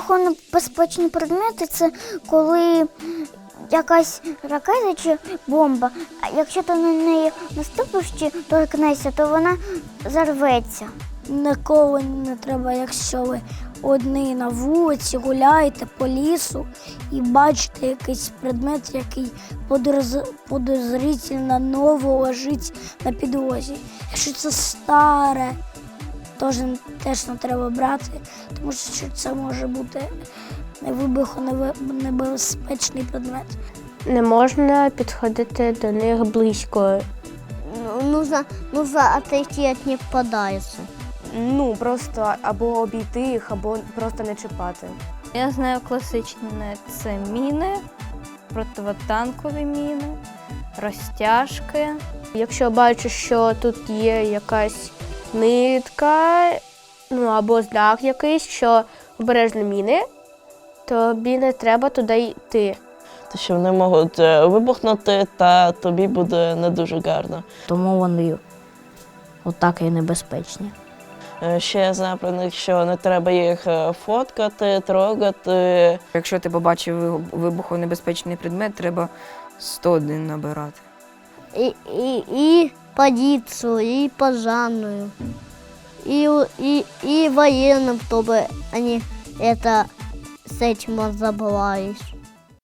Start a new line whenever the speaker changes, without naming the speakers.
Вибухонебезпечні предмети це коли якась ракета чи бомба, а якщо ти на неї наступиш чи торкнешся, то вона зарветься.
Ніколи не треба, якщо ви одні на вулиці гуляєте по лісу і бачите якийсь предмет, який подозрительно ново лежить на підлозі. Якщо це старе, теж, теж не треба брати, тому що це може бути вибухонебезпечний предмет.
Не можна підходити до них близько.
Ну, Нужно, нужно отойти от них подальше.
Ну, просто або обійти їх, або просто не чіпати.
Я знаю класичні це міни, противотанкові міни, розтяжки.
Якщо бачу, що тут є якась нитка, ну або знак якийсь, що обережно міни, тобі не треба туди йти.
Те, що вони можуть е, вибухнути, та тобі буде не дуже гарно.
тому вони отак і небезпечні.
Е, Ще я знаю про них, що не треба їх е, фоткати, трогати.
Якщо ти побачив вибухонебезпечний предмет, треба 101 набирати.
И, и, и полицию, и пожарную, и, у- и, и военным, чтобы они это с этим разобрались.